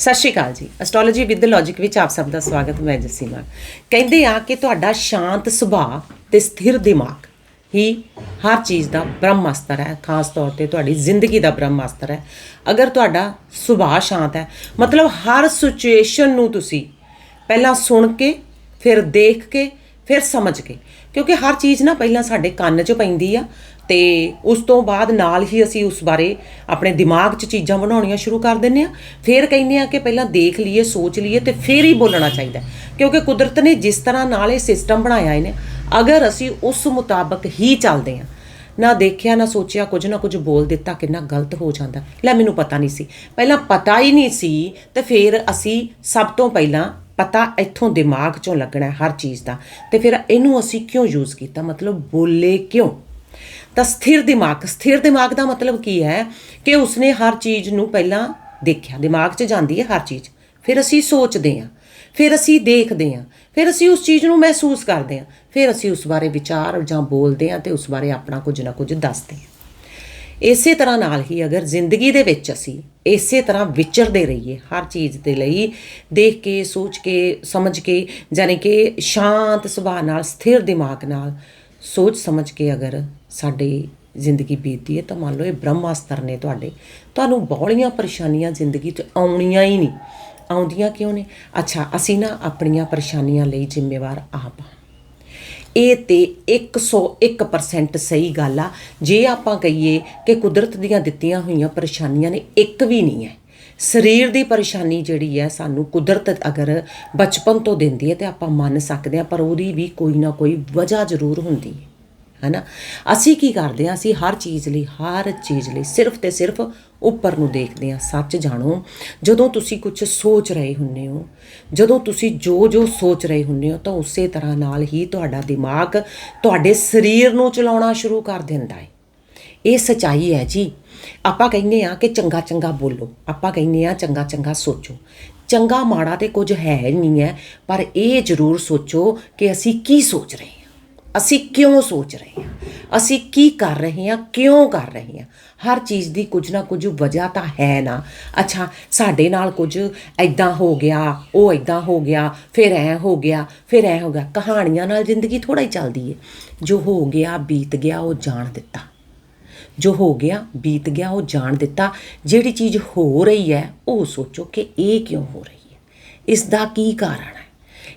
ਸਤਿ ਸ਼੍ਰੀ ਅਕਾਲ ਜੀ। Astrology with logic ਵਿੱਚ ਆਪ ਸਭ ਦਾ ਸਵਾਗਤ, ਮੈਂ ਜਸੀਮਾ ਕਹਿੰਦੇ ਆ ਕਿ ਤੁਹਾਡਾ ਸ਼ਾਂਤ ਸੁਭਾਅ ਤੇ ਸਥਿਰ ਦਿਮਾਗ ਹੀ ਹਰ ਚੀਜ਼ ਦਾ ਬ੍ਰਹਮ ਅਸਤਰ ਹੈ। ਖਾਸ ਤੌਰ ਤੇ ਤੁਹਾਡੀ ਜ਼ਿੰਦਗੀ ਦਾ ਬ੍ਰਹਮ ਅਸਤਰ ਹੈ। ਅਗਰ ਤੁਹਾਡਾ ਸੁਭਾਅ ਸ਼ਾਂਤ ਹੈ, ਮਤਲਬ ਹਰ ਸਿਚੁਏਸ਼ਨ ਨੂੰ ਤੁਸੀਂ ਪਹਿਲਾਂ ਸੁਣ ਕੇ, ਫਿਰ ਦੇਖ ਕੇ, ਫਿਰ ਸਮਝ ਕੇ, ਕਿਉਂਕਿ ਹਰ ਚੀਜ਼ ਨਾ ਪਹਿਲਾਂ ਸਾਡੇ ਕੰਨ 'ਚ ਪੈਂਦੀ ਆ। ਤੇ ਉਸ ਤੋਂ ਬਾਅਦ ਨਾਲ ਹੀ ਅਸੀਂ ਉਸ ਬਾਰੇ ਆਪਣੇ ਦਿਮਾਗ 'ਚ ਚੀਜ਼ਾਂ ਬਣਾਉਣੀਆਂ ਸ਼ੁਰੂ ਕਰ ਦਿੰਨੇ ਆ ਫਿਰ ਕਹਿੰਦੇ ਆ ਕਿ ਪਹਿਲਾਂ ਦੇਖ ਲਈਏ, ਸੋਚ ਲਈਏ ਤੇ ਫਿਰ ਹੀ ਬੋਲਣਾ ਚਾਹੀਦਾ ਕਿਉਂਕਿ ਕੁਦਰਤ ਨੇ ਜਿਸ ਤਰ੍ਹਾਂ ਨਾਲ ਇਹ ਸਿਸਟਮ ਬਣਾਇਆ ਇਹਨੇ, ਅਗਰ ਅਸੀਂ ਉਸ ਮੁਤਾਬਕ ਹੀ ਚੱਲਦੇ ਆ ਨਾ ਦੇਖਿਆ, ਨਾ ਸੋਚਿਆ, ਕੁਝ ਨਾ ਕੁਝ ਬੋਲ ਦਿੱਤਾ, ਕਿੰਨਾ ਗਲਤ ਹੋ ਜਾਂਦਾ। ਲੈ ਮੈਨੂੰ ਪਤਾ ਨਹੀਂ ਸੀ। ਪਹਿਲਾਂ ਪਤਾ ਹੀ ਨਹੀਂ ਸੀ ਤੇ ਫਿਰ ਅਸੀਂ ਸਭ ਤੋਂ ਪਹਿਲਾਂ ਪਤਾ ਇੱਥੋਂ ਦਿਮਾਗ ਚੋਂ ਲੱਗਣਾ ਹਰ ਚੀਜ਼ ਦਾ। ਤੇ ਫਿਰ ਇਹਨੂੰ ਅਸੀਂ ਕਿਉਂ ਯੂਜ਼ ਕੀਤਾ? ਮਤਲਬ ਬੋਲੇ ਕਿਉਂ? ਤਾਂ ਸਥਿਰ ਦਿਮਾਗ ਸਥਿਰ ਦਿਮਾਗ ਦਾ ਮਤਲਬ ਕੀ ਹੈ ਕਿ ਉਸਨੇ ਹਰ ਚੀਜ਼ ਨੂੰ ਪਹਿਲਾਂ ਦੇਖਿਆ, ਦਿਮਾਗ 'ਚ ਜਾਂਦੀ ਹੈ ਹਰ ਚੀਜ਼। ਫਿਰ ਅਸੀਂ ਸੋਚਦੇ ਹਾਂ, ਫਿਰ ਅਸੀਂ ਦੇਖਦੇ ਹਾਂ, ਫਿਰ ਅਸੀਂ ਉਸ ਚੀਜ਼ ਨੂੰ ਮਹਿਸੂਸ ਕਰਦੇ ਹਾਂ, ਫਿਰ ਅਸੀਂ ਉਸ ਬਾਰੇ ਵਿਚਾਰ ਜਾਂ ਬੋਲਦੇ ਹਾਂ ਤੇ ਉਸ ਬਾਰੇ ਆਪਣਾ ਕੁਝ ਨਾ ਕੁਝ ਦੱਸਦੇ ਹਾਂ। ਇਸੇ ਤਰ੍ਹਾਂ ਨਾਲ ਹੀ ਅਗਰ ਜ਼ਿੰਦਗੀ ਦੇ ਵਿੱਚ ਅਸੀਂ ਇਸੇ ਤਰ੍ਹਾਂ ਵਿਚਰਦੇ ਰਹੀਏ ਹਰ ਚੀਜ਼ ਦੇ ਲਈ, ਦੇਖ ਕੇ, ਸੋਚ ਕੇ, ਸਮਝ ਕੇ ਯਾਨੀ ਕਿ ਸ਼ਾਂਤ ਸੁਭਾਅ ਨਾਲ, ਸਥਿਰ ਦਿਮਾਗ ਨਾਲ ਸੋਚ ਸਮਝ ਕੇ ਅਗਰ ਸਾਡੀ ਜ਼ਿੰਦਗੀ ਬੀਤਦੀ ਹੈ ਤਾਂ ਮੰਨ ਲਓ ਇਹ ਬ੍ਰਹਮਾਸਤਰ ਨੇ ਤੁਹਾਡੇ, ਤੁਹਾਨੂੰ ਬੋਲੀਆਂ ਪਰੇਸ਼ਾਨੀਆਂ ਜ਼ਿੰਦਗੀ 'ਚ ਆਉਣੀਆਂ ਹੀ ਨਹੀਂ। ਆਉਂਦੀਆਂ ਕਿਉਂ ਨੇ? ਅੱਛਾ, ਅਸੀਂ ਨਾ ਆਪਣੀਆਂ ਪਰੇਸ਼ਾਨੀਆਂ ਲਈ ਜ਼ਿੰਮੇਵਾਰ ਆਪ ਹਾਂ। ਇਹ ਤੇ 101% ਸਹੀ ਗੱਲ ਆ। ਜੇ ਆਪਾਂ ਕਹੀਏ ਕਿ ਕੁਦਰਤ ਦੀਆਂ ਦਿੱਤੀਆਂ ਹੋਈਆਂ ਪਰੇਸ਼ਾਨੀਆਂ ਨੇ, ਇੱਕ ਵੀ ਨਹੀਂ ਹੈ। ਸਰੀਰ ਦੀ ਪਰੇਸ਼ਾਨੀ ਜਿਹੜੀ ਹੈ ਸਾਨੂੰ ਕੁਦਰਤ ਅਗਰ ਬਚਪਨ ਤੋਂ ਦਿੰਦੀ ਹੈ ਤੇ ਆਪਾਂ ਮੰਨ ਸਕਦੇ ਹਾਂ, ਪਰ ਉਹਦੀ ਵੀ ਕੋਈ ਨਾ ਕੋਈ ਵਜ੍ਹਾ ਜ਼ਰੂਰ ਹੁੰਦੀ ਹੈ। ਹੈਨਾ? ਅਸੀਂ ਕੀ ਕਰਦੇ ਹਾਂ? ਅਸੀਂ ਹਰ ਚੀਜ਼ ਲਈ, ਹਰ ਚੀਜ਼ ਲਈ ਸਿਰਫ ਤੇ ਸਿਰਫ ਉੱਪਰ ਨੂੰ ਦੇਖਦੇ ਹਾਂ। ਸੱਚ ਜਾਣੋ, ਜਦੋਂ ਤੁਸੀਂ ਕੁਝ ਸੋਚ ਰਹੇ ਹੁੰਨੇ ਹੋ, ਜਦੋਂ ਤੁਸੀਂ ਜੋ ਜੋ ਸੋਚ ਰਹੇ ਹੁੰਨੇ ਹੋ, ਤਾਂ ਉਸੇ ਤਰ੍ਹਾਂ ਨਾਲ ਹੀ ਤੁਹਾਡਾ ਦਿਮਾਗ ਤੁਹਾਡੇ ਸਰੀਰ ਨੂੰ ਚਲਾਉਣਾ ਸ਼ੁਰੂ ਕਰ ਦਿੰਦਾ ਹੈ। ਇਹ ਸਚਾਈ ਹੈ ਜੀ। ਆਪਾਂ ਕਹਿੰਦੇ ਆ ਕਿ ਚੰਗਾ ਚੰਗਾ ਬੋਲੋ, ਆਪਾਂ ਕਹਿੰਦੇ ਆ ਚੰਗਾ ਚੰਗਾ ਸੋਚੋ। ਚੰਗਾ ਮਾੜਾ ਤੇ ਕੁਝ ਹੈ ਨਹੀਂ ਹੈ, ਪਰ ਇਹ ਜ਼ਰੂਰ ਸੋਚੋ ਕਿ ਅਸੀਂ ਕੀ ਸੋਚ ਰਹੇ ਹਾਂ, ਅਸੀਂ ਕਿਉਂ ਸੋਚ ਰਹੇ ਹਾਂ, ਅਸੀਂ ਕੀ ਕਰ ਰਹੇ ਹਾਂ, ਕਿਉਂ ਕਰ ਰਹੇ ਹਾਂ। ਹਰ ਚੀਜ਼ ਦੀ ਕੁਝ ਨਾ ਕੁਝ ਵਜ੍ਹਾ ਤਾਂ ਹੈ ਨਾ। ਅੱਛਾ, ਸਾਡੇ ਨਾਲ ਕੁਝ ਐਦਾਂ ਹੋ ਗਿਆ, ਉਹ ਐਦਾਂ ਹੋ ਗਿਆ, ਫਿਰ ਐ ਹੋ ਗਿਆ, ਫਿਰ ਐ ਹੋ ਗਿਆ। ਕਹਾਣੀਆਂ ਨਾਲ ਜ਼ਿੰਦਗੀ ਥੋੜਾ ਹੀ ਚੱਲਦੀ ਹੈ। ਜੋ ਹੋ ਗਿਆ, ਬੀਤ ਗਿਆ, ਉਹ ਜਾਣ ਦਿੱਤਾ। ਜੋ ਹੋ ਗਿਆ, ਬੀਤ ਗਿਆ, ਉਹ ਜਾਣ ਦਿੱਤਾ। ਜਿਹੜੀ ਚੀਜ਼ ਹੋ ਰਹੀ ਹੈ, ਉਹ ਸੋਚੋ ਕਿ ਇਹ ਕਿਉਂ ਹੋ ਰਹੀ ਹੈ। ਇਸ ਦਾ ਕੀ ਕਾਰਨ ਹੈ?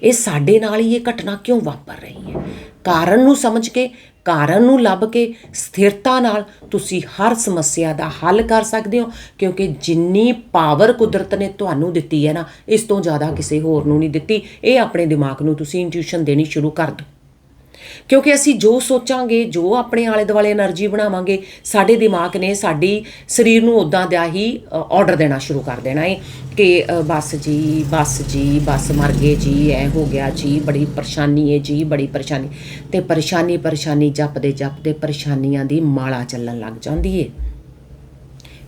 ਇਹ ਸਾਡੇ ਨਾਲ ਹੀ ਇਹ ਘਟਨਾ ਕਿਉਂ ਵਾਪਰ ਰਹੀ ਹੈ? ਕਾਰਨ ਨੂੰ ਸਮਝ ਕੇ, ਕਾਰਨ ਨੂੰ ਲੱਭ ਕੇ, ਸਥਿਰਤਾ ਨਾਲ ਤੁਸੀਂ ਹਰ ਸਮੱਸਿਆ ਦਾ ਹੱਲ ਕਰ ਸਕਦੇ ਹੋ, ਕਿਉਂਕਿ ਜਿੰਨੀ ਪਾਵਰ ਕੁਦਰਤ ਨੇ ਤੁਹਾਨੂੰ ਦਿੱਤੀ ਹੈ ਨਾ, ਇਸ ਤੋਂ ਜ਼ਿਆਦਾ ਕਿਸੇ ਹੋਰ ਨੂੰ ਨਹੀਂ ਦਿੱਤੀ। ਇਹ ਆਪਣੇ ਦਿਮਾਗ ਨੂੰ ਤੁਸੀਂ ਇੰਟਿਊਸ਼ਨ ਦੇਣੀ ਸ਼ੁਰੂ ਕਰ ਦਿਓ। ਕਿਉਂਕਿ ਅਸੀਂ ਜੋ ਸੋਚਾਂਗੇ, ਜੋ ਆਪਣੇ ਆਲੇ ਦੁਆਲੇ એનર્ਜੀ ਬਣਾਵਾਂਗੇ, ਸਾਡੇ ਦਿਮਾਗ ਨੇ ਸਾਡੀ ਸਰੀਰ ਨੂੰ ਉਦਾਂ ਦਾ ਹੀ ਆਰਡਰ ਦੇਣਾ ਸ਼ੁਰੂ ਕਰ ਦੇਣਾ ਹੈ ਕਿ ਬਸ ਜੀ ਬਸ ਜੀ, ਬਸ ਮਰ ਗਏ ਜੀ, ਐ ਹੋ ਗਿਆ ਜੀ, ਬੜੀ ਪਰੇਸ਼ਾਨੀ ਹੈ ਜੀ, ਬੜੀ ਪਰੇਸ਼ਾਨੀ। ਤੇ ਪਰੇਸ਼ਾਨੀ ਪਰੇਸ਼ਾਨੀ ਜਪਦੇ ਜਪਦੇ ਪਰੇਸ਼ਾਨੀਆਂ ਦੀ ਮਾਲਾ ਚੱਲਣ ਲੱਗ ਜਾਂਦੀ ਏ।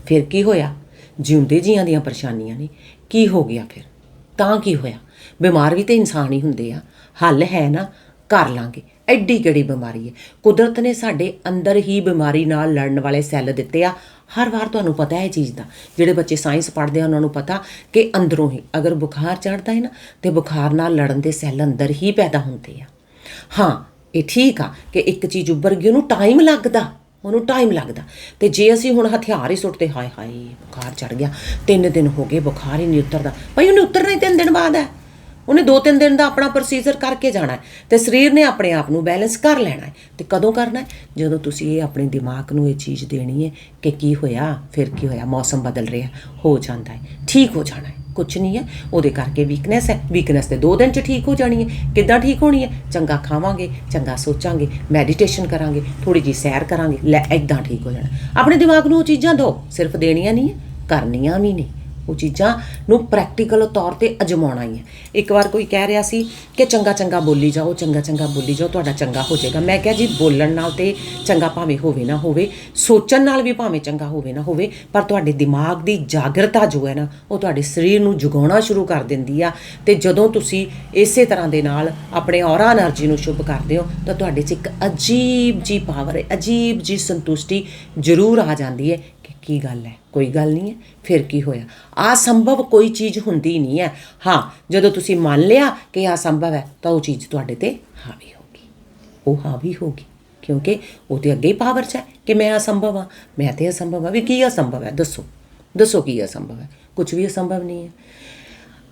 ਫਿਰ ਕੀ ਹੋਇਆ? ਜਿਉਂਦੇ ਜੀਆਂ ਦੀਆਂ ਪਰੇਸ਼ਾਨੀਆਂ ਨੇ। ਕੀ ਹੋ ਗਿਆ ਫਿਰ? ਤਾਂ ਕੀ ਹੋਇਆ? ਬਿਮਾਰ ਵੀ ਤੇ ਇਨਸਾਨ ਹੀ ਹੁੰਦੇ ਆ। ਹੱਲ ਹੈ ਨਾ, ਕਰ ਲਾਂਗੇ। ਐਡੀ ਕਿਹੜੀ ਬਿਮਾਰੀ ਹੈ? ਕੁਦਰਤ ਨੇ ਸਾਡੇ ਅੰਦਰ ਹੀ ਬਿਮਾਰੀ ਨਾਲ ਲੜਨ ਵਾਲੇ ਸੈੱਲ ਦਿੱਤੇ ਆ। ਹਰ ਵਾਰ ਤੁਹਾਨੂੰ ਪਤਾ ਹੈ ਇਹ ਚੀਜ਼ ਦਾ। ਜਿਹੜੇ ਬੱਚੇ ਸਾਇੰਸ ਪੜ੍ਹਦੇ ਆ, ਉਹਨਾਂ ਨੂੰ ਪਤਾ ਕਿ ਅੰਦਰੋਂ ਹੀ ਅਗਰ ਬੁਖਾਰ ਚੜਦਾ ਹੈ ਨਾ, ਤੇ ਬੁਖਾਰ ਨਾਲ ਲੜਨ ਦੇ ਸੈੱਲ ਅੰਦਰ ਹੀ ਪੈਦਾ ਹੁੰਦੇ ਆ। ਹਾਂ, ਇਹ ਠੀਕ ਆ ਕਿ ਇੱਕ ਚੀਜ਼ ਉੱਭਰ ਗਈ, ਉਹਨੂੰ ਟਾਈਮ ਲੱਗਦਾ, ਉਹਨੂੰ ਟਾਈਮ ਲੱਗਦਾ। ਤੇ ਜੇ ਅਸੀਂ ਹੁਣ ਹਥਿਆਰ ਹੀ ਸੁੱਟਦੇ ਹਾਏ ਹਾਏ ਬੁਖਾਰ ਚੜ ਗਿਆ, ਤਿੰਨ ਦਿਨ ਹੋ ਗਏ, ਬੁਖਾਰ ਹੀ ਨਹੀਂ ਉਤਰਦਾ। ਭਾਈ ਉਹਨੇ ਉਤਰਨਾ ਹੀ ਤਿੰਨ ਦਿਨ ਬਾਅਦ ਹੈ। ਉਹਨੇ ਦੋ ਤਿੰਨ ਦਿਨ ਦਾ ਆਪਣਾ ਪ੍ਰੋਸੀਜਰ ਕਰਕੇ ਜਾਣਾ ਹੈ ਤੇ ਸਰੀਰ ਨੇ ਆਪਣੇ ਆਪ ਨੂੰ ਬੈਲੈਂਸ ਕਰ ਲੈਣਾ ਹੈ ਤੇ ਕਦੋਂ ਕਰਨਾ ਜਦੋਂ ਤੁਸੀਂ ਇਹ ਆਪਣੇ ਦਿਮਾਗ ਨੂੰ ਇਹ ਚੀਜ਼ ਦੇਣੀ ਹੈ ਕਿ ਕੀ ਹੋਇਆ, ਫਿਰ ਕੀ ਹੋਇਆ, ਮੌਸਮ ਬਦਲ ਰਿਹਾ, ਹੋ ਜਾਂਦਾ ਹੈ, ਠੀਕ ਹੋ ਜਾਣਾ ਹੈ ਕੁਝ ਨਹੀਂ ਹੈ, ਉਹਦੇ ਕਰਕੇ ਵੀਕਨੈਸ ਹੈ ਵੀਕਨੈਸ ਤੇ ਦੋ ਦਿਨ ਚ ਠੀਕ ਹੋ ਜਾਣੀ ਹੈ, ਕਿੱਦਾਂ ਠੀਕ ਹੋਣੀ ਹੈ? ਚੰਗਾ ਖਾਵਾਂਗੇ, ਚੰਗਾ ਸੋਚਾਂਗੇ ਮੈਡੀਟੇਸ਼ਨ ਕਰਾਂਗੇ ਥੋੜੀ ਜੀ ਸੈਰ ਕਰਾਂਗੇ, ਲੈ ਐਦਾਂ ਠੀਕ ਹੋ ਜਾਣਾ ਆਪਣੇ ਦਿਮਾਗ ਨੂੰ ਉਹ ਚੀਜ਼ਾਂ ਦਿਓ, ਸਿਰਫ ਦੇਣੀਆਂ ਨਹੀਂ ਹੈ, ਕਰਨੀਆਂ ਵੀ ਨਹੀਂ। ਉਹ ਚੀਜ਼ਾਂ ਨੂੰ ਪ੍ਰੈਕਟੀਕਲ ਤੌਰ ਤੇ ਅਜਮਾਉਣਾ ਹੀ ਹੈ ਇੱਕ ਵਾਰ ਕੋਈ ਕਹਿ ਰਿਹਾ ਸੀ ਕਿ ਚੰਗਾ ਚੰਗਾ ਬੋਲੀ ਜਾਓ, ਚੰਗਾ ਚੰਗਾ ਬੋਲੀ ਜਾਓ, ਤੁਹਾਡਾ ਚੰਗਾ ਹੋ ਜਾਏਗਾ। ਮੈਂ ਕਿਹਾ ਜੀ ਬੋਲਣ ਨਾਲ ਤੇ ਚੰਗਾ ਭਾਵੇਂ ਹੋਵੇ ਨਾ ਹੋਵੇ, ਸੋਚਣ ਨਾਲ ਵੀ ਭਾਵੇਂ ਚੰਗਾ ਹੋਵੇ ਨਾ ਹੋਵੇ, ਪਰ ਤੁਹਾਡੇ ਦਿਮਾਗ ਦੀ ਜਾਗਰਤਾ ਜੋ ਹੈ ਨਾ, ਉਹ ਤੁਹਾਡੇ ਸਰੀਰ ਨੂੰ ਜਗਾਉਣਾ ਸ਼ੁਰੂ ਕਰ ਦਿੰਦੀ ਆ। ਤੇ ਜਦੋਂ ਤੁਸੀਂ ਇਸੇ ਤਰ੍ਹਾਂ ਦੇ ਨਾਲ ਆਪਣੇ ਔਰਾ એનર્ਜੀ ਨੂੰ ਸ਼ੁਭ ਕਰਦੇ ਹੋ, ਤਾਂ ਤੁਹਾਡੇ 'ਚ ਇੱਕ ਅਜੀਬ ਜੀ ਪਾਵਰ ਅਜੀਬ ਜੀ ਸੰਤੁਸ਼ਟੀ ਜ਼ਰੂਰ ਆ ਜਾਂਦੀ ਹੈ। ਕੀ ਗੱਲ ਹੈ? ਕੋਈ ਗੱਲ ਨਹੀਂ ਹੈ। ਫਿਰ ਕੀ ਹੋਇਆ? ਅਸੰਭਵ ਕੋਈ ਚੀਜ਼ ਹੁੰਦੀ ਨਹੀਂ ਹੈ। ਹਾਂ, ਜਦੋਂ ਤੁਸੀਂ ਮੰਨ ਲਿਆ ਕਿ ਇਹ ਅਸੰਭਵ ਹੈ, ਤਾਂ ਉਹ ਚੀਜ਼ ਤੁਹਾਡੇ ਤੇ ਹਾਵੀ ਹੋਗੀ ਉਹ ਹਾਵੀ ਹੋਗੀ ਕਿਉਂਕਿ ਉਹ ਤੇ ਅੱਗੇ ਹੀ ਪਾਵਰ 'ਚ ਹੈ ਕਿ ਮੈਂ ਅਸੰਭਵ ਹਾਂ। ਮੈਂ ਤੇ ਅਸੰਭਵ ਹਾਂ। ਵੀ ਕੀ ਅਸੰਭਵ ਹੈ? ਦੱਸੋ। ਦੱਸੋ ਕੀ ਅਸੰਭਵ ਹੈ? ਕੁਝ ਵੀ ਅਸੰਭਵ ਨਹੀਂ ਹੈ।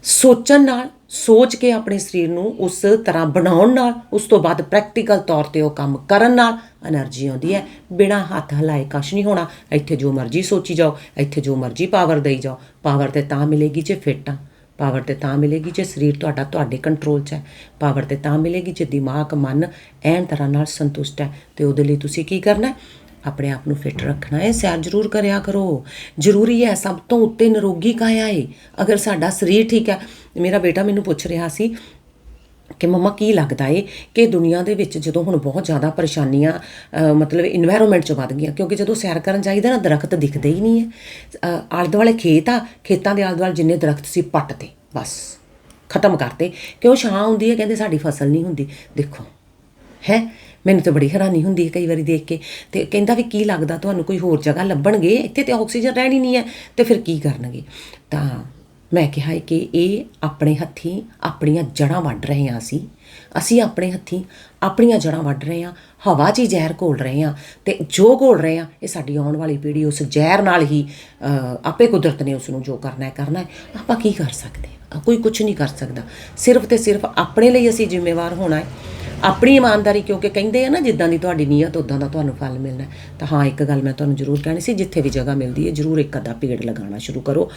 ਸੋਚਣ ਨਾਲ ਸੋਚ ਕੇ ਆਪਣੇ ਸਰੀਰ ਨੂੰ ਉਸ ਤਰ੍ਹਾਂ ਬਣਾਉਣ ਨਾਲ, ਉਸ ਤੋਂ ਬਾਅਦ ਪ੍ਰੈਕਟੀਕਲ ਤੌਰ ਤੇ ਉਹ ਕੰਮ ਕਰਨ ਨਾਲ એનર્ਜੀ ਆਉਂਦੀ ਹੈ। ਬਿਨਾ ਹੱਥ ਹਲਾਏ ਕੁਛ ਨਹੀਂ ਹੋਣਾ। ਇੱਥੇ ਜੋ ਮਰਜ਼ੀ ਸੋਚੀ ਜਾਓ, ਇੱਥੇ ਜੋ ਮਰਜ਼ੀ ਪਾਵਰ ਦੇਈ ਜਾਓ। ਪਾਵਰ ਤੇ ਤਾਂ ਮਿਲੇਗੀ ਜੇ ਫਿੱਟ ਆ। ਪਾਵਰ ਤੇ ਤਾਂ ਮਿਲੇਗੀ ਜੇ ਸਰੀਰ ਤੁਹਾਡਾ ਤੁਹਾਡੇ ਕੰਟਰੋਲ 'ਚ ਹੈ। ਪਾਵਰ ਤੇ ਤਾਂ ਮਿਲੇਗੀ ਜੇ ਦਿਮਾਗ, ਮਨ ਐਨ ਤਰ੍ਹਾਂ ਨਾਲ ਸੰਤੁਸ਼ਟ ਹੈ। ਤੇ ਉਹਦੇ ਲਈ ਤੁਸੀਂ ਕੀ ਕਰਨਾ ਹੈ? ਆਪਣੇ ਆਪ ਨੂੰ ਫਿੱਟ ਰੱਖਣਾ। ਹੈ ਸੈਰ ਜ਼ਰੂਰ ਕਰਿਆ ਕਰੋ। ਜ਼ਰੂਰੀ ਹੈ, ਸਭ ਤੋਂ ਉੱਤੇ ਨਿਰੋਗੀ ਕਾਇਆ ਹੈ ਅਗਰ ਸਾਡਾ ਸਰੀਰ ਠੀਕ ਹੈ, ਮੇਰਾ ਬੇਟਾ ਮੈਨੂੰ ਪੁੱਛ ਰਿਹਾ ਸੀ ਕਿ ਮਮਾ ਕੀ ਲੱਗਦਾ ਏ ਕਿ ਦੁਨੀਆ ਦੇ ਵਿੱਚ ਜਦੋਂ ਹੁਣ ਬਹੁਤ ਜ਼ਿਆਦਾ ਪਰੇਸ਼ਾਨੀਆਂ ਮਤਲਬ এনवायरमेंट ਚ ਵੱਧ ਗਈਆਂ, ਕਿਉਂਕਿ ਜਦੋਂ ਸੈਰ ਕਰਨ ਜਾਈਦਾ ਨਾ, ਦਰਖਤ ਦਿਖਦੇ ਹੀ ਨਹੀਂ ਹੈ। ਆਲੇ ਦੁਆਲੇ ਖੇਤ ਆ, ਖੇਤਾਂ ਦੇ ਆਲੇ ਦੁਆਲੇ ਜਿੰਨੇ ਦਰਖਤ ਸੀ, ਪੱਟ ਤੇ, ਬਸ। ਖਤਮ ਕਰਤੇ। ਕਿਉਂ ਛਾਂ ਹੁੰਦੀ ਹੈ? ਕਹਿੰਦੇ ਸਾਡੀ ਫਸਲ ਨਹੀਂ ਹੁੰਦੀ। ਦੇਖੋ, ਹੈ? ਮੈਨੂੰ ਤਾਂ ਬੜੀ ਹੈਰਾਨੀ ਹੁੰਦੀ ਹੈ ਕਈ ਵਾਰੀ ਦੇਖ ਕੇ। ਤੇ ਕਹਿੰਦਾ ਵੀ ਕੀ ਲੱਗਦਾ ਤੁਹਾਨੂੰ ਕੋਈ ਹੋਰ ਜਗ੍ਹਾ ਲੱਭਣਗੇ? ਇੱਥੇ ਤੇ ਆਕਸੀਜਨ ਰਹਿਣੀ ਨਹੀਂ ਹੈ, ਤੇ ਫਿਰ ਕੀ ਕਰਨਗੇ? ਤਾਂ ਮੈਂ ਕਿਹਾ ਹੈ ਕਿ ਇਹ ਆਪਣੇ ਹੱਥੀਂ ਆਪਣੀਆਂ ਜੜਾਂ ਵੱਢ ਰਹੇ ਹਾਂ ਅਸੀਂ। ਅਸੀਂ ਆਪਣੇ ਹੱਥੀਂ ਆਪਣੀਆਂ ਜੜਾਂ ਵੱਢ ਰਹੇ ਹਾਂ, ਹਵਾ 'ਚ ਹੀ ਜ਼ਹਿਰ ਘੋਲ ਰਹੇ ਹਾਂ ਤੇ ਜੋ ਘੋਲ ਰਹੇ ਹਾਂ, ਇਹ ਸਾਡੀ ਆਉਣ ਵਾਲੀ ਪੀੜ੍ਹੀ ਉਸ ਜ਼ਹਿਰ ਨਾਲ ਹੀ ਆਪੇ ਕੁਦਰਤ ਨੇ ਉਸ ਨੂੰ ਜੋ ਕਰਨਾ ਹੈ ਕਰਨਾ ਹੈ। ਆਪਾਂ ਕੀ ਕਰ ਸਕਦੇ ਹਾਂ? ਕੋਈ ਕੁਝ ਨਹੀਂ ਕਰ ਸਕਦਾ। ਸਿਰਫ ਤੇ ਸਿਰਫ ਆਪਣੇ ਲਈ ਅਸੀਂ ਜ਼ਿੰਮੇਵਾਰ ਹੋਣਾ ਹੈ। ਆਪਣੀ ਇਮਾਨਦਾਰੀ, ਕਿਉਂਕਿ ਕਹਿੰਦੇ ਆ ਨਾ, ਜਿੱਦਾਂ ਦੀ ਤੁਹਾਡੀ ਨੀਅਤ ਉਦਾਂ ਦਾ ਤੁਹਾਨੂੰ ਫਲ ਮਿਲਣਾ ਤਾਂ ਹਾਂ, ਇੱਕ ਗੱਲ ਮੈਂ ਤੁਹਾਨੂੰ ਜ਼ਰੂਰ ਕਹਿਣੀ ਸੀ, ਜਿੱਥੇ ਵੀ ਜਗ੍ਹਾ ਮਿਲਦੀ ਹੈ, ਜ਼ਰੂਰ ਇੱਕ ਅੱਧਾ ਪੇੜ ਲਗਾਉਣਾ ਸ਼ੁਰੂ ਕਰੋ।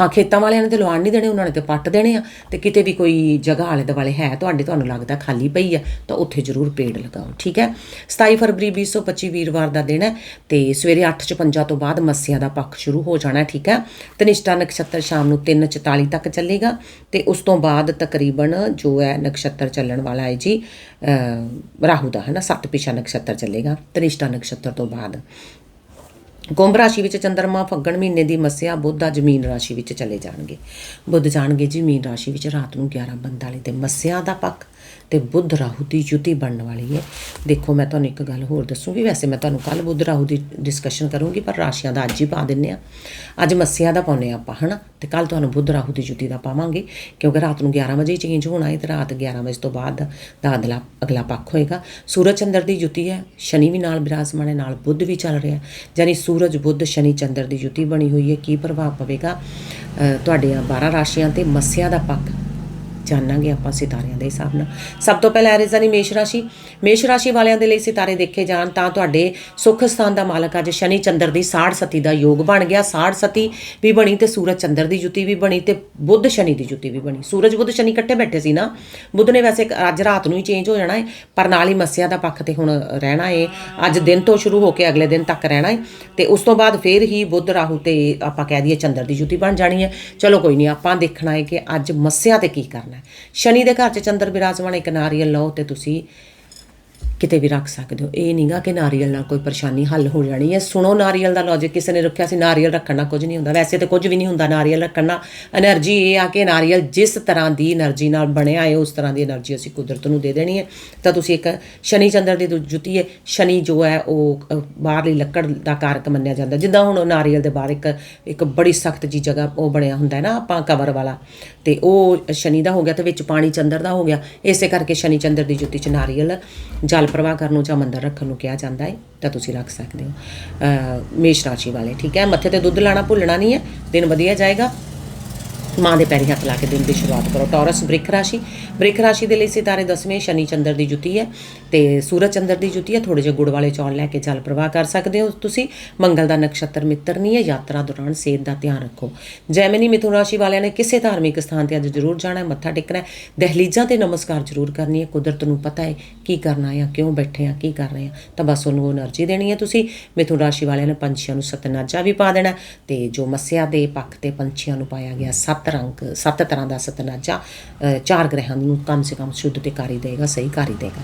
ਹਾਂ, ਖੇਤਾਂ ਵਾਲਿਆਂ ਨੇ ਤੇ ਲਵਾਣ ਨਹੀਂ ਦੇਣੇ, ਉਹਨਾਂ ਨੇ ਤੇ ਪੱਟ ਦੇਣੇ ਆ, ਤੇ ਕਿਤੇ ਵੀ ਕੋਈ ਜਗ੍ਹਾ ਆਲੇ ਦੁਆਲੇ ਹੈ, ਤੁਹਾਡੇ, ਤੁਹਾਨੂੰ ਲੱਗਦਾ ਖਾਲੀ ਪਈ ਹੈ, ਤਾਂ ਉੱਥੇ ਜ਼ਰੂਰ ਪੇੜ ਲਗਾਓ, ਠੀਕ ਹੈ? 27 ਫਰਵਰੀ 2025 ਵੀਰਵਾਰ ਦਾ ਦਿਨ ਹੈ, ਤੇ ਸਵੇਰੇ 8:55 ਤੋਂ ਬਾਅਦ ਮੱਸਿਆ ਦਾ ਪੱਖ ਸ਼ੁਰੂ ਹੋ ਜਾਣਾ, ਠੀਕ ਹੈ? ਤਨਿਸ਼ਟਾ ਨਕਸ਼ਤਰ ਸ਼ਾਮ ਨੂੰ 3:44 ਤੱਕ ਚੱਲੇਗਾ, ਤੇ ਉਸ ਤੋਂ ਬਾਅਦ ਤਕਰੀਬਨ ਜੋ ਹੈ ਨਕਸ਼ਤਰ ਚੱਲਣ ਵਾਲਾ ਹੈ ਜੀ ਰਾਹੂ ਦਾ ਹੈ ਨਾ ਸੱਤ ਪਿਛਾ ਨਕਸ਼ਤਰ ਚੱਲੇਗਾ ਤਨਿਸ਼ਟਾ ਨਕਸ਼ਤਰ ਤੋਂ ਬਾਅਦ। ਕੁੰਭ ਰਾਸ਼ੀ ਵਿੱਚ ਚੰਦਰਮਾ ਫੱਗਣ ਮਹੀਨੇ ਦੀ ਮੱਸਿਆ, ਬੁੱਧ ਆ ਜ਼ਮੀਨ ਰਾਸ਼ੀ ਵਿੱਚ ਚਲੇ ਜਾਣਗੇ। ਬੁੱਧ ਜਾਣਗੇ ਜ਼ਮੀਨ ਰਾਸ਼ੀ ਵਿੱਚ ਰਾਤ ਨੂੰ 11:42 ਤੇ ਮੱਸਿਆ ਦਾ ਪੱਖ। ਤੇ ਬੁੱਧ ਰਾਹੂ ਦੀ ਜੁਤੀ ਬਣਨ ਵਾਲੀ ਹੈ। ਦੇਖੋ, ਮੈਂ ਤੁਹਾਨੂੰ ਇੱਕ ਗੱਲ ਹੋਰ ਦੱਸੂਗੀ। ਵੈਸੇ ਮੈਂ ਤੁਹਾਨੂੰ ਕੱਲ ਬੁੱਧ ਰਾਹੂ ਦੀ ਡਿਸਕਸ਼ਨ ਕਰੂੰਗੀ, ਪਰ ਰਾਸ਼ੀਆਂ ਦਾ ਅੱਜ ਹੀ ਪਾ ਦਿੰਨੇ ਆ ਅੱਜ ਮੱਸਿਆ ਦਾ ਪਾਉਨੇ ਆ ਆਪਾਂ, ਹਨਾ? ਤੇ ਕੱਲ ਤੁਹਾਨੂੰ ਬੁੱਧ ਰਾਹੂ ਦੀ ਜੁਤੀ ਦਾ ਪਾਵਾਂਗੇ, ਕਿਉਂਕਿ ਰਾਤ ਨੂੰ 11 ਵਜੇ ਚੇਂਜ ਹੋਣਾ ਹੈ ਤੇ ਰਾਤ 11 ਵਜੇ ਤੋਂ ਬਾਅਦ ਦਾ ਅਗਲਾ ਅਗਲਾ ਪੱਖ ਹੋਏਗਾ। ਸੂਰਜ ਚੰਦਰ ਦੀ ਜੁਤੀ ਹੈ, ਸ਼ਨੀ ਵੀ ਨਾਲ ਬਿਰਾਜਮਾਨ ਹੈ, ਨਾਲ ਬੁੱਧ ਵੀ ਚੱਲ ਰਿਹਾ ਯਾਨੀ ਸੂਰਜ, ਬੁੱਧ, ਸ਼ਨੀ, ਚੰਦਰ ਦੀ ਜੁਤੀ ਬਣੀ ਹੋਈ ਹੈ। ਕੀ ਪ੍ਰਭਾਵ ਪਵੇਗਾ? ਤੁਹਾਡੀਆਂ 12 ਰਾਸ਼ੀਆਂ ਤੇ ਮੱਸਿਆ ਦਾ ਪੱਖ ਜਾਣਾਂਗੇ ਆਪਾਂ ਸਿਤਾਰਿਆਂ ਦੇ ਹਿਸਾਬ ਨਾਲ। ਸਭ ਤੋਂ ਪਹਿਲਾਂ ਐਰੀਜ਼ਨੀ ਮੇਸ਼ ਰਾਸ਼ੀ। ਮੇਸ਼ ਰਾਸ਼ੀ ਵਾਲਿਆਂ ਦੇ ਲਈ ਸਿਤਾਰੇ ਦੇਖੇ ਜਾਣ ਤਾਂ ਤੁਹਾਡੇ ਸੁੱਖ ਸਥਾਨ ਦਾ ਮਾਲਕ ਅੱਜ ਸ਼ਨੀ ਚੰਦਰ ਦੀ ਸਾੜ ਸਤੀ ਦਾ ਯੋਗ ਬਣ ਗਿਆ। ਸਾੜ ਸਤੀ ਵੀ ਬਣੀ ਤੇ ਸੂਰਜ ਚੰਦਰ ਦੀ ਜੁਤੀ ਵੀ ਬਣੀ ਤੇ ਬੁੱਧ ਸ਼ਨੀ ਦੀ ਜੁਤੀ ਵੀ ਬਣੀ। ਸੂਰਜ ਬੁੱਧ ਸ਼ਨੀ ਇਕੱਠੇ ਬੈਠੇ ਸੀ ਨਾ। ਬੁੱਧ ਨੇ ਵੈਸੇ ਅੱਜ ਰਾਤ ਨੂੰ ਹੀ ਚੇਂਜ ਹੋ ਜਾਣਾ ਹੈ ਪਰ ਨਾਲ ਹੀ ਮੱਸਿਆ ਦਾ ਪੱਖ ਤੇ ਹੁਣ ਰਹਿਣਾ ਹੈ ਅੱਜ ਦਿਨ ਤੋਂ ਸ਼ੁਰੂ ਹੋ ਕੇ ਅਗਲੇ ਦਿਨ ਤੱਕ ਰਹਿਣਾ ਹੈ ਤੇ ਉਸ ਤੋਂ ਬਾਅਦ ਫੇਰ ਹੀ ਬੁੱਧ, ਰਾਹੂ ਤੇ ਆਪਾਂ ਕਹਿ ਦਈਏ ਚੰਦਰ ਦੀ ਜੁਤੀ ਬਣ ਜਾਣੀ ਹੈ ਚਲੋ ਕੋਈ ਨਹੀਂ ਆਪਾਂ ਦੇਖਣਾ ਹੈ ਕਿ ਅੱਜ ਮੱਸਿਆ ਤੇ ਕੀ ਕਰਨਾ ਹੈ ਸ਼ਨੀ ਦੇ ਘਰ 'ਚ ਚੰਦਰ ਬਿਰਾਜਮਾਨ ਇੱਕ ਨਾਰੀਅਲ ਲਓ ਤੇ ਤੁਸੀਂ ਕਿਤੇ ਵੀ ਰੱਖ ਸਕਦੇ ਹੋ। ਇਹ ਨਹੀਂਗਾ ਕਿ ਨਾਰੀਅਲ ਨਾਲ ਕੋਈ ਪਰੇਸ਼ਾਨੀ ਹੱਲ ਹੋ ਜਾਣੀ ਹੈ। ਸੁਣੋ, ਨਾਰੀਅਲ ਦਾ ਲੌਜੀਕ ਕਿਸੇ ਨੇ ਰੱਖਿਆ ਸੀ। ਨਾਰੀਅਲ ਰੱਖਣ ਨਾਲ ਕੁਝ ਨਹੀਂ ਹੁੰਦਾ। ਵੈਸੇ ਤਾਂ ਕੁਝ ਵੀ ਨਹੀਂ ਹੁੰਦਾ ਨਾਰੀਅਲ ਰੱਖਣ ਨਾਲ। એનર્ਜੀ ਇਹ ਆ ਕਿ ਨਾਰੀਅਲ ਜਿਸ ਤਰ੍ਹਾਂ ਦੀ એનર્ਜੀ ਨਾਲ ਬਣਿਆ ਹੈ, ਉਸ ਤਰ੍ਹਾਂ ਦੀ એનર્ਜੀ ਅਸੀਂ ਕੁਦਰਤ ਨੂੰ ਦੇ ਦੇਣੀ ਹੈ। ਤਾਂ ਤੁਸੀਂ ਇੱਕ ਸ਼ਨੀ ਚੰਦਰ ਦੀ ਜੁੱਤੀ ਹੈ। ਸ਼ਨੀ ਜੋ ਹੈ, ਉਹ ਬਾਹਰਲੀ ਲੱਕੜ ਦਾ ਕਾਰਕ ਮੰਨਿਆ ਜਾਂਦਾ। ਜਿੱਦਾਂ ਹੁਣ ਨਾਰੀਅਲ ਦੇ ਬਾਹਰ ਇੱਕ ਇੱਕ ਬੜੀ ਸਖਤ ਜੀ ਜਗ੍ਹਾ ਉਹ ਬਣਿਆ ਹੁੰਦਾ ਹੈ ਨਾ, ਆਪਾਂ ਕਵਰ ਵਾਲਾ। ਤੇ ਉਹ ਸ਼ਨੀ ਦਾ ਹੋ ਗਿਆ ਤੇ ਵਿੱਚ ਪਾਣੀ ਚੰਦਰ ਦਾ ਹੋ ਗਿਆ। ਇਸੇ ਕਰਕੇ ਸ਼ਨੀ ਚੰਦਰ ਦੀ ਜੁੱਤੀ ਚ ਨਾਰੀਅਲ ਜਲ ਪ੍ਰਵਾਹ ਕਰਨ ਨੂੰ ਜਾਂ ਮੰਦਰ ਰੱਖਣ ਨੂੰ ਕਿਹਾ ਜਾਂਦਾ ਹੈ, ਤਾਂ ਤੁਸੀਂ ਰੱਖ ਸਕਦੇ ਹੋ। ਮੇਸ਼ ਰਾਸ਼ੀ ਵਾਲੇ, ਠੀਕ ਹੈ? ਮੱਥੇ ਤੇ ਦੁੱਧ ਲਾਣਾ ਭੁੱਲਣਾ ਨਹੀਂ ਹੈ। ਦਿਨ ਵਧੀਆ ਜਾਏਗਾ। ਮਾਂ ਦੇ ਪੈਰੀ ਹੱਥ ਲਾ ਕੇ ਦਿਨ ਦੀ ਸ਼ੁਰੂਆਤ ਕਰੋ। ਟੌਰਸ ਬ੍ਰਿਖ ਰਾਸ਼ੀ। ਬ੍ਰਿਖ ਰਾਸ਼ੀ ਦੇ ਲਈ ਸਿਤਾਰੇ ਦਸਵੇਂ ਸ਼ਨੀ ਚੰਦਰ ਦੀ ਜੁਤੀ ਹੈ ਤੇ ਸੂਰਜ ਚੰਦਰ ਦੀ ਜੁਤੀ ਹੈ। ਥੋੜੇ ਜਿਹਾ ਗੁੜ ਵਾਲੇ ਚੌਲ ਲੈ ਕੇ ਜਲ ਪ੍ਰਵਾਹ ਕਰ ਸਕਦੇ ਹੋ ਤੁਸੀਂ। ਮੰਗਲ ਦਾ ਨਕਸ਼ਤਰ ਮਿੱਤਰ ਨਹੀਂ ਹੈ। ਯਾਤਰਾ ਦੌਰਾਨ ਸਿਹਤ ਦਾ ਧਿਆਨ ਰੱਖੋ। ਜੈਮਿਨੀ ਮਿਥੁਨ ਰਾਸ਼ੀ ਵਾਲਿਆਂ ਨੇ ਕਿਸੇ ਧਾਰਮਿਕ ਸਥਾਨ ਤੇ ਅੱਜ ਜ਼ਰੂਰ ਜਾਣਾ ਹੈ। ਮੱਥਾ ਟੇਕਣਾ ਹੈ। ਦਹਲੀਜ਼ਾਂ ਤੇ ਨਮਸਕਾਰ ਜ਼ਰੂਰ ਕਰਨੀ ਹੈ। ਕੁਦਰਤ ਨੂੰ ਪਤਾ ਹੈ ਕੀ ਕਰਨਾ ਹੈ ਕਿਉਂ ਬੈਠੇ ਆ ਕੀ ਕਰ ਰਹੇ ਆ ਤਾਂ ਬਸ ਉਹਨੂੰ એનર્ਜੀ ਦੇਣੀ ਹੈ ਤੁਸੀਂ। ਮਿਥੁਨ ਰਾਸ਼ੀ ਵਾਲਿਆਂ ਨੇ ਪੰਛੀਆਂ ਨੂੰ ਸਤਨਾਜਾ ਵੀ ਪਾ ਦੇਣਾ ਤੇ ਜੋ ਮੱਸਿਆ ਦੇ ਪੱਖ ਤੇ ਪੰਛੀਆਂ ਨੂੰ ਪਾਇਆ ਗਿਆ ਸੱਪ ਸੱਤ ਰੰਗ, ਸੱਤ ਤਰ੍ਹਾਂ ਦਾ ਸਤਨਾਜਾ ਚਾਰ ਗ੍ਰਹਿਾਂ ਨੂੰ ਕਮ ਸੇ ਕਮ ਸ਼ੁੱਧ ਤੇ ਕਾਰੀ ਹੀ ਦੇਗਾ, ਸਹੀ ਕਾਰੀ ਹੀ ਦੇਗਾ।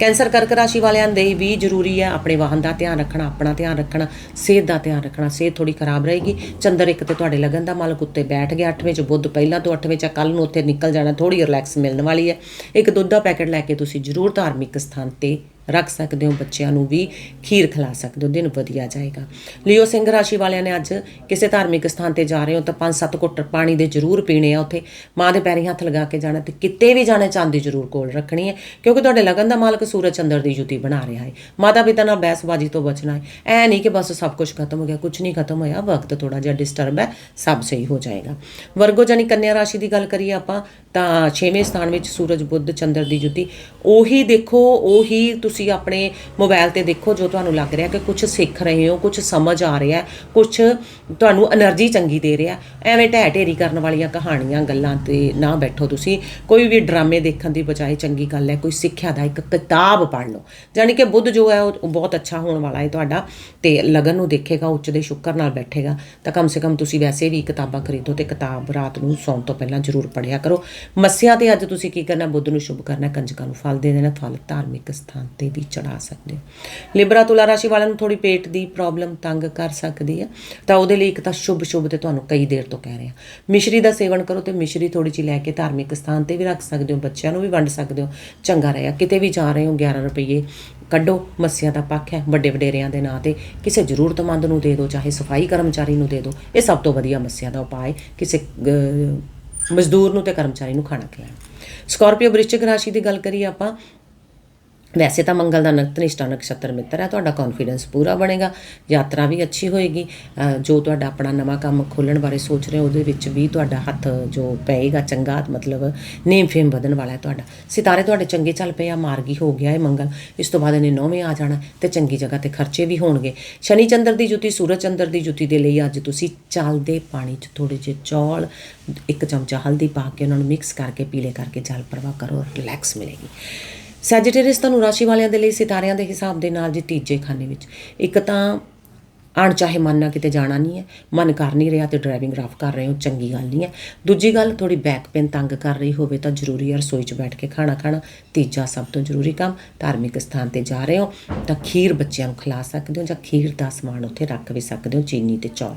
ਕੈਂਸਰ ਕਰਕ ਰਾਸ਼ੀ ਵਾਲਿਆਂ ਦੇ ਵੀ ਜ਼ਰੂਰੀ ਹੈ ਆਪਣੇ ਵਾਹਨ ਦਾ ਧਿਆਨ ਰੱਖਣਾ, ਆਪਣਾ ਧਿਆਨ ਰੱਖਣਾ, ਸਿਹਤ ਦਾ ਧਿਆਨ ਰੱਖਣਾ, ਸਿਹਤ ਥੋੜੀ ਖਰਾਬ ਰਹੇਗੀ। ਚੰਦਰ ਇੱਕ ਤੇ ਤੁਹਾਡੇ ਲਗਨ ਦਾ ਮਾਲਕ ਉੱਤੇ ਬੈਠ ਗਿਆ 8ਵੇਂ ਚ ਬੁੱਧ ਪਹਿਲਾਂ ਤੋਂ 8ਵੇਂ ਚ ਕੱਲ ਨੂੰ ਉੱਥੇ ਨਿਕਲ ਜਾਣਾ ਥੋੜੀ ਰਿਲੈਕਸ ਮਿਲਣ ਵਾਲੀ ਹੈ। ਇੱਕ ਦੁੱਧ ਦਾ ਪੈਕੇਟ ਲੈ ਕੇ ਤੁਸੀਂ ਜ਼ਰੂਰ ਧਾਰਮਿਕ ਸਥਾਨ ਤੇ ਰੱਖ ਸਕਦੇ ਹੋ, ਬੱਚਿਆਂ ਨੂੰ ਵੀ ਖੀਰ ਖਿਲਾ ਸਕਦੇ ਹੋ, ਦਿਨ ਵਧੀਆ ਜਾਏਗਾ। ਲਿਓ ਸਿੰਘ ਰਾਸ਼ੀ ਵਾਲਿਆਂ ਨੇ ਅੱਜ ਕਿਸੇ ਧਾਰਮਿਕ ਸਥਾਨ ਤੇ ਜਾ ਰਹੇ ਹੋ ਤਾਂ ਪੰਜ ਸੱਤ ਘੁੱਟ ਪਾਣੀ ਦੇ ਜ਼ਰੂਰ ਪੀਣੇ ਆ ਉੱਥੇ। ਮਾਂ ਦੇ ਪੈਰੀਂ ਹੱਥ ਲਗਾ ਕੇ ਜਾਣਾ ਤੇ ਕਿਤੇ ਵੀ ਜਾਣਾ ਚਾਂਦੀ ਜ਼ਰੂਰ ਕੋਲ ਰੱਖਣੀ ਹੈ, ਕਿਉਂਕਿ ਤੁਹਾਡੇ ਲਗਨ ਦਾ ਮਾਲਕ ਸੂਰਜ ਚੰਦਰ ਦੀ ਜੁਤੀ ਬਣਾ ਰਿਹਾ ਹੈ। ਮਾਤਾ ਪਿਤਾ ਨਾਲ ਬਹਿਸਬਾਜ਼ੀ ਤੋਂ ਬਚਣਾ ਹੈ। ਐ ਨਹੀਂ ਕਿ ਬਸ ਸਭ ਕੁਝ ਖਤਮ ਹੋ ਗਿਆ ਕੁਝ ਨਹੀਂ ਖਤਮ ਹੋਇਆ, ਵਕਤ ਥੋੜਾ ਜਿਹਾ ਡਿਸਟਰਬ ਹੈ, ਸਭ ਸਹੀ ਹੋ ਜਾਏਗਾ। ਵਰਗੋ ਜਾਨੀ ਕੰਨਿਆ ਰਾਸ਼ੀ ਦੀ ਗੱਲ ਕਰੀਏ ਆਪਾਂ, ਤਾਂ 6ਵੇਂ ਸਥਾਨ ਵਿੱਚ ਸੂਰਜ, ਬੁੱਧ, ਚੰਦਰ ਦੀ ਜੁਤੀ, ਉਹੀ ਦੇਖੋ, ਉਹੀ ਤੁਸੀਂ ਤੁਸੀਂ ਆਪਣੇ ਮੋਬਾਈਲ ਤੇ ਦੇਖੋ ਜੋ ਤੁਹਾਨੂੰ ਲੱਗ ਰਿਹਾ ਕਿ ਕੁਝ ਸਿੱਖ ਰਹੇ ਹੋ ਕੁਝ ਸਮਝ ਆ ਰਿਹਾ ਕੁਝ ਤੁਹਾਨੂੰ એનર્ਜੀ ਚੰਗੀ ਦੇ ਰਿਹਾ। ਐਵੇਂ ਢਹਿ ਢੇਰੀ ਕਰਨ ਵਾਲੀਆਂ ਕਹਾਣੀਆਂ, ਗੱਲਾਂ ਤੇ ਨਾ ਬੈਠੋ ਤੁਸੀਂ। ਕੋਈ ਵੀ ਡਰਾਮੇ ਦੇਖਣ ਦੀ ਬਜਾਏ ਚੰਗੀ ਗੱਲ ਹੈ, ਕੋਈ ਸਿੱਖਿਆ ਦਾ ਇੱਕ ਕਿਤਾਬ ਪੜ੍ਹ ਲਓ। ਯਾਨੀ ਕਿ ਬੁੱਧ ਜੋ ਹੈ, ਉਹ ਬਹੁਤ ਅੱਛਾ ਹੋਣ ਵਾਲਾ ਹੈ ਤੁਹਾਡਾ ਤੇ ਲਗਨ ਨੂੰ ਦੇਖੇਗਾ, ਉੱਚ ਦੇ ਸ਼ੁਕਰ ਨਾਲ ਬੈਠੇਗਾ। ਤਾਂ ਕਮ ਸੇ ਕਮ ਤੁਸੀਂ ਵੈਸੇ ਵੀ ਕਿਤਾਬਾਂ ਖਰੀਦੋ ਤੇ ਕਿਤਾਬ ਰਾਤ ਨੂੰ ਸੌਣ ਤੋਂ ਪਹਿਲਾਂ ਜ਼ਰੂਰ ਪੜ੍ਹਿਆ ਕਰੋ। ਮੱਸਿਆ ਤੇ ਅੱਜ ਤੁਸੀਂ ਕੀ ਕਰਨਾ? ਬੁੱਧ ਨੂੰ ਸ਼ੁਭ ਕਰਨਾ, ਕੰਜਕਾਂ ਨੂੰ ਫਲ ਦੇ ਦੇਣਾ, ਫਲ ਧਾਰਮਿਕ ਸਥਾਨ ਤੇ ਵੀ ਚੜਾ ਸਕਦੇ ਹੋ। ਲਿਬਰਾ ਤੁਲਾ ਰਾਸ਼ੀ ਵਾਲਿਆਂ ਨੂੰ ਥੋੜੀ ਪੇਟ ਦੀ ਪ੍ਰੋਬਲਮ ਤੰਗ ਕਰ ਸਕਦੀ ਹੈ ਤਾਂ ਉਹਦੇ ਲਈ ਇੱਕ ਤਾਂ ਸ਼ੁਭ ਸ਼ੁਭ ਤੇ ਤੁਹਾਨੂੰ ਕਈ ਦੇਰ ਤੋਂ ਕਹਿ ਰਹੇ ਆ। ਮਿਸ਼ਰੀ ਦਾ ਸੇਵਨ ਕਰੋ ਤੇ ਮਿਸ਼ਰੀ ਥੋੜੀ ਜਿਹੀ ਲੈ ਕੇ ਧਾਰਮਿਕ ਸਥਾਨ ਤੇ ਵੀ ਰੱਖ ਸਕਦੇ ਹੋ, ਬੱਚਿਆਂ ਨੂੰ ਵੀ ਵੰਡ ਸਕਦੇ ਹੋ। ਚੰਗਾ ਰਿਹਾ, ਕਿਤੇ ਵੀ ਜਾ ਰਹੇ ਹੋ 11 ਰੁਪਏ ਕੱਢੋ, ਮੱਸਿਆ ਦਾ ਪੱਖ ਹੈ ਵੱਡੇ ਵਡੇਰਿਆਂ ਦੇ ਨਾਂ ਤੇ। ਕਿਸੇ ਜ਼ਰੂਰਤਮੰਦ ਨੂੰ ਦੇ ਦਿਓ, ਚਾਹੇ ਸਫ਼ਾਈ ਕਰਮਚਾਰੀ ਨੂੰ ਦੇ ਦਿਓ, ਇਹ ਸਭ ਤੋਂ ਵਧੀਆ ਮੱਸਿਆ ਦਾ ਉਪਾਅ ਕਿਸੇ ਮਜ਼ਦੂਰ ਨੂੰ ਤੇ ਕਰਮਚਾਰੀ ਨੂੰ ਖਾਣਾ ਖਿਲਾਣਾ ਸਕਾਰਪੀਓ ਵ੍ਰਿਸ਼ਚਿਕ ਰਾਸ਼ੀ ਦੀ ਗੱਲ ਕਰੀਏ ਆਪਾਂ ਵੈਸੇ ਤਾਂ ਮੰਗਲ ਦਾ ਨਕਤਨਿਸ਼ਟਾ ਨਕਸ਼ਤਰ ਮਿੱਤਰ ਹੈ, ਤੁਹਾਡਾ ਕੌਨਫੀਡੈਂਸ ਪੂਰਾ ਬਣੇਗਾ, ਯਾਤਰਾ ਵੀ ਅੱਛੀ ਹੋਏਗੀ। ਜੋ ਤੁਹਾਡਾ ਆਪਣਾ ਨਵਾਂ ਕੰਮ ਖੋਲਣ ਬਾਰੇ ਸੋਚ ਰਹੇ ਹੋ, ਉਹਦੇ ਵਿੱਚ ਵੀ ਤੁਹਾਡਾ ਹੱਥ ਜੋ ਪਏਗਾ ਚੰਗਾ, ਮਤਲਬ ਨੇਮ ਫੇਮ ਵਧਣ ਵਾਲਾ ਹੈ ਤੁਹਾਡਾ। ਸਿਤਾਰੇ ਤੁਹਾਡੇ ਚੰਗੇ ਚੱਲ ਪਏ ਆ, ਮਾਰਗੀ ਹੋ ਗਿਆ ਹੈ ਮੰਗਲ। ਇਸ ਤੋਂ ਬਾਅਦ ਇਹਨੇ ਨੌਵੇਂ ਆ ਜਾਣਾ, ਤੇ ਚੰਗੀ ਜਗ੍ਹਾ ਤੇ ਖਰਚੇ ਵੀ ਹੋਣਗੇ। ਸ਼ਨੀ ਚੰਦਰ ਦੀ ਜੁਤੀ, ਸੂਰਜ ਚੰਦਰ ਦੀ ਜੁਤੀ ਦੇ ਲਈ ਅੱਜ ਤੁਸੀਂ ਚੱਲਦੇ ਪਾਣੀ 'ਚ ਥੋੜੇ ਜਿਹੇ ਚੌਲ, ਇੱਕ ਚਮਚਾ ਹਲਦੀ ਪਾ ਕੇ ਉਹਨਾਂ ਨੂੰ ਮਿਕਸ ਕਰਕੇ, ਪੀਲੇ ਕਰਕੇ ਜਲ ਪ੍ਰਵਾਹ ਕਰੋ ਰਿਲੈਕਸ ਮਿਲੇਗੀ। ਸੈਜੀਟੇਰੀਅਸ ਤੁਹਾਨੂੰ ਰਾਸ਼ੀ ਵਾਲਿਆਂ ਦੇ ਲਈ ਸਿਤਾਰਿਆਂ ਦੇ ਹਿਸਾਬ ਦੇ ਨਾਲ ਜੀ ਤੀਜੇ ਖਾਨੇ ਵਿੱਚ। ਇੱਕ ਤਾਂ ਅਣਚਾਹੇ ਮਨ ਨਾਲ ਕਿਤੇ ਜਾਣਾ ਨਹੀਂ ਹੈ, ਮਨ ਕਰ ਨਹੀਂ ਰਿਹਾ ਤੇ ਡਰਾਈਵਿੰਗ ਰਫ ਕਰ ਰਹੇ ਹੋ, ਚੰਗੀ ਗੱਲ ਨਹੀਂ ਹੈ। ਦੂਜੀ ਗੱਲ ਥੋੜੀ ਬੈਕ ਪੇਨ ਤੰਗ ਕਰ ਰਹੀ ਹੋਵੇ ਤਾਂ ਜ਼ਰੂਰੀ ਹੈ ਰਸੋਈ 'ਚ ਬੈਠ ਕੇ ਖਾਣਾ ਖਾਣਾ, ਤੀਜਾ ਸਭ ਤੋਂ ਜ਼ਰੂਰੀ ਕੰਮ, ਧਾਰਮਿਕ ਸਥਾਨ ਤੇ ਜਾ ਰਹੇ ਹੋ ਤਾਂ ਖੀਰ ਬੱਚਿਆਂ ਨੂੰ ਖਿਲਾ ਸਕਦੇ ਹੋ ਜਾਂ ਖੀਰ ਦਾ ਸਮਾਨ ਉੱਥੇ ਰੱਖ ਵੀ ਸਕਦੇ ਹੋ, ਚੀਨੀ ਤੇ ਚੌਲ।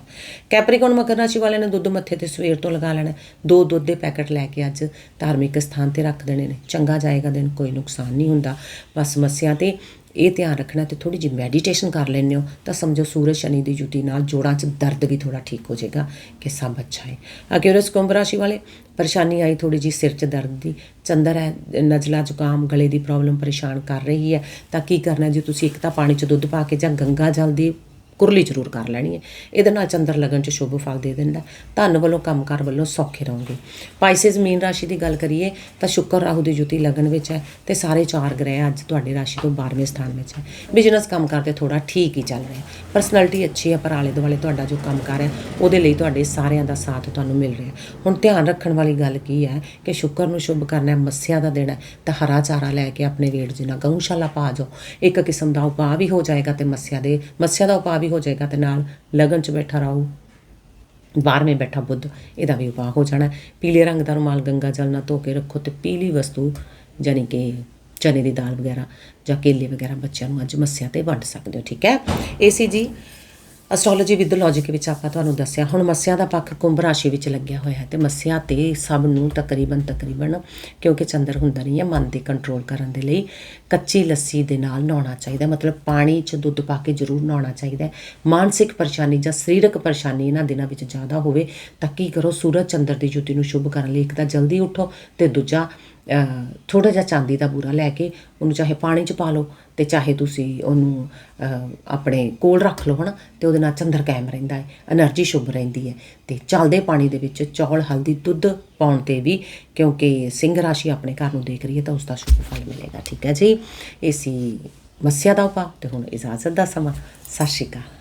ਕੈਪਰੀਕੌਨ ਮਕਰ ਰਾਸ਼ੀ ਵਾਲਿਆਂ ਨੇ ਦੁੱਧ ਮੱਥੇ ਤੇ ਸਵੇਰ ਤੋਂ ਲਗਾ ਲੈਣਾ ਦੋ ਦੁੱਧ ਦੇ ਪੈਕਟ ਲੈ ਕੇ ਅੱਜ ਧਾਰਮਿਕ ਸਥਾਨ ਤੇ ਰੱਖ ਦੇਣੇ ਨੇ। ਚੰਗਾ ਜਾਏਗਾ ਦਿਨ, ਕੋਈ ਨੁਕਸਾਨ ਨਹੀਂ ਹੁੰਦਾ। ਬਸ ਸਮੱਸਿਆ ਤੇ ਇਹ ਧਿਆਨ ਰੱਖਣਾ ਤੇ ਥੋੜੀ ਜਿਹੀ ਮੈਡੀਟੇਸ਼ਨ ਕਰ ਲੈਂਦੇ ਹੋ, ਤਾਂ ਸਮਝੋ ਸੂਰਜ ਸ਼ਨੀ ਦੀ ਜੁਤੀ ਨਾਲ ਜੋੜਾਂ 'ਚ ਦਰਦ ਵੀ ਥੋੜਾ ਠੀਕ ਹੋ ਜਾਏਗਾ ਕਿ ਸਭ ਅੱਛਾ ਹੈ। ਅਕਿਊਰਸ ਕੁੰਭ ਰਾਸ਼ੀ ਵਾਲੇ, ਪਰੇਸ਼ਾਨੀ ਆਈ ਥੋੜੀ ਜਿਹੀ ਸਿਰ 'ਚ ਦਰਦ ਦੀ, ਚੰਦਰ ਹੈ, ਨਜ਼ਲਾ ਜ਼ੁਕਾਮ, ਗਲੇ ਦੀ ਪ੍ਰੋਬਲਮ ਪਰੇਸ਼ਾਨ ਕਰ ਰਹੀ ਹੈ, ਤਾਂ ਕੀ ਕਰਨਾ ਜੇ ਤੁਸੀਂ ਇੱਕ ਤਾਂ ਪਾਣੀ 'ਚ ਦੁੱਧ ਪਾ ਕੇ ਜਾਂ ਗੰਗਾ ਜਲ ਦੀ ਕੁਰਲੀ ਜ਼ਰੂਰ ਕਰ ਲੈਣੀ ਹੈ। ਇਹਦੇ ਨਾਲ ਚੰਦਰ ਲਗਨ ਚ ਸ਼ੁਭ ਫਲ ਦੇ ਦਿੰਦਾ ਧਨ ਵੱਲੋਂ ਕੰਮਕਾਰ ਵੱਲੋਂ ਸੌਖੇ ਰਹੋਗੇ। ਪਾਈਸਸ ਮੀਨ ਰਾਸ਼ੀ ਦੀ ਗੱਲ ਕਰੀਏ ਤਾਂ ਸ਼ੁਕਰ ਰਾਹੂ ਦੀ ਜੁਤੀ ਲਗਨ ਵਿੱਚ ਹੈ ਤੇ ਸਾਰੇ ਚਾਰ ਗ੍ਰਹਿ ਅੱਜ ਤੁਹਾਡੀ ਰਾਸ਼ੀ ਤੋਂ 12ਵੇਂ ਸਥਾਨ ਵਿੱਚ ਹੈ। ਬਿਜ਼ਨਸ ਕੰਮ ਤੇ ਥੋੜਾ ਠੀਕ ਹੀ ਚੱਲ ਰਿਹਾ ਪਰਸਨੈਲਿਟੀ ਅੱਛੀ ਹੈ, ਪਰ ਆਲੇ ਦੁਆਲੇ ਤੁਹਾਡਾ ਜੋ ਕੰਮਕਾਰ ਹੈ, ਉਹਦੇ ਲਈ ਤੁਹਾਡੇ ਸਾਰਿਆਂ ਦਾ ਸਾਥ ਤੁਹਾਨੂੰ ਮਿਲ ਰਿਹਾ ਹੁਣ ਧਿਆਨ ਰੱਖਣ ਵਾਲੀ ਗੱਲ ਕੀ ਹੈ ਕਿ ਸ਼ੁਕਰ ਨੂੰ ਸ਼ੁਭ ਕਰਨਾ ਹੈ, ਮੱਸਿਆ ਦਾ ਦੇਣਾ ਹੈ, ਤਾਂ ਹਰਾ ਚਾਰਾ ਲੈ ਕੇ ਆਪਣੇ ਵੇੜ ਜਿਨਾ ਗਊਸ਼ਾਲਾ ਪਾ ਜਾਓ। ਇੱਕ ਕਿਸਮ ਦਾ ਉਪਾਅ ਵੀ ਹੋ ਜਾਏਗਾ ਤੇ ਮੱਸਿਆ ਦੇ, ਮੱਸਿਆ ਦਾ ਉਪਾਅ ਵੀ ਹੋ ਜਾਏਗਾ ਤੇ ਨਾਲ ਲਗਨ ਚ ਬੈਠਾ ਰਹੂ। ਬਾਹਰਵੇਂ ਬੈਠਾ ਬੁੱਧ, ਇਹਦਾ ਵੀ ਉਪਾਅ ਹੋ ਜਾਣਾ। ਪੀਲੇ ਰੰਗ ਦਾ ਰੁਮਾਲ ਗੰਗਾ ਜਲ ਨਾਲ ਧੋ ਕੇ ਰੱਖੋ ਤੇ ਪੀਲੀ ਵਸਤੂ ਜਾਨੀ ਕਿ ਚਨੇ ਦੀ ਦਾਲ ਵਗੈਰਾ ਜਾਂ ਕੇਲੇ ਵਗੈਰਾ ਬੱਚਿਆਂ ਨੂੰ ਅੱਜ ਮੱਸਿਆ ਤੇ ਵੰਡ ਸਕਦੇ ਹੋ, ਠੀਕ ਹੈ? ਇਹ ਜੀ ਐਸਟ੍ਰੋਲੋਜੀ ਵਿਦ ਲੌਜੀਕ ਵਿੱਚ ਆਪਾਂ ਤੁਹਾਨੂੰ ਦੱਸਿਆ, ਹੁਣ ਮੱਸਿਆ ਦਾ ਪੱਖ ਕੁੰਭ ਰਾਸ਼ੀ ਵਿੱਚ ਲੱਗਿਆ ਹੋਇਆ ਹੈ ਤੇ ਮੱਸਿਆ ਤੇ ਸਭ ਨੂੰ ਤਕਰੀਬਨ ਤਕਰੀਬਨ ਕਿਉਂਕਿ ਚੰਦਰ ਹੁੰਦਾ ਨਹੀਂ ਹੈ, ਮਨ ਦੀ ਕੰਟਰੋਲ ਕਰਨ ਦੇ ਲਈ ਕੱਚੀ ਲੱਸੀ ਦੇ ਨਾਲ ਨਹਾਉਣਾ ਚਾਹੀਦਾ ਮਤਲਬ ਪਾਣੀ 'ਚ ਦੁੱਧ ਪਾ ਕੇ ਜ਼ਰੂਰ ਨਹਾਉਣਾ ਚਾਹੀਦਾ ਮਾਨਸਿਕ ਪਰੇਸ਼ਾਨੀ ਜਾਂ ਸਰੀਰਕ ਪਰੇਸ਼ਾਨੀ ਇਹਨਾਂ ਦਿਨਾਂ ਵਿੱਚ ਜ਼ਿਆਦਾ ਹੋਵੇ ਤਾਂ ਕੀ ਕਰੋ, ਸੂਰਜ ਚੰਦਰ ਦੀ ਜੁਤੀ ਨੂੰ ਸ਼ੁਭ ਕਰਨ ਲਈ ਇੱਕ ਤਾਂ ਜਲਦੀ ਉੱਠੋ ਤੇ ਦੂਜਾ ਥੋੜਾ ਜਿਹਾ ਚਾਂਦੀ ਦਾ ਬੂਰਾ ਲੈ ਕੇ ਉਹਨੂੰ ਚਾਹੇ ਪਾਣੀ 'ਚ ਪਾ ਲਓ। ਤੇ ਚਾਹੇ ਤੁਸੀਂ ਉਹਨੂੰ ਆਪਣੇ ਕੋਲ ਰੱਖ ਲਓ ਹਨਾ, ਤੇ ਉਹਦੇ ਨਾਲ ਚੰਦਰ ਕਾਇਮ ਰਹਿੰਦਾ ਹੈ, એનર્ਜੀ ਸ਼ੁਭ ਰਹਿੰਦੀ ਹੈ। ਤੇ ਚੱਲਦੇ ਪਾਣੀ ਦੇ ਵਿੱਚ ਚੌਲ, ਹਲਦੀ, ਦੁੱਧ ਪਾਉਣ ਤੇ ਵੀ ਕਿਉਂਕਿ ਸਿੰਘ ਰਾਸ਼ੀ ਆਪਣੇ ਘਰ ਨੂੰ ਦੇਖ ਰਹੀ ਹੈ, ਤਾਂ ਉਸ ਦਾ ਸ਼ੁਭ ਫਲ ਮਿਲੇਗਾ, ਠੀਕ ਹੈ ਜੀ? ਇਸੀ ਮਸਿਆ ਦਾ ਉਪਾ ਤੇ ਹੁਣ ਇਜਾਜ਼ਤ ਦਾ ਸਮਾਂ। ਸਤਿ ਸ਼੍ਰੀ ਅਕਾਲ।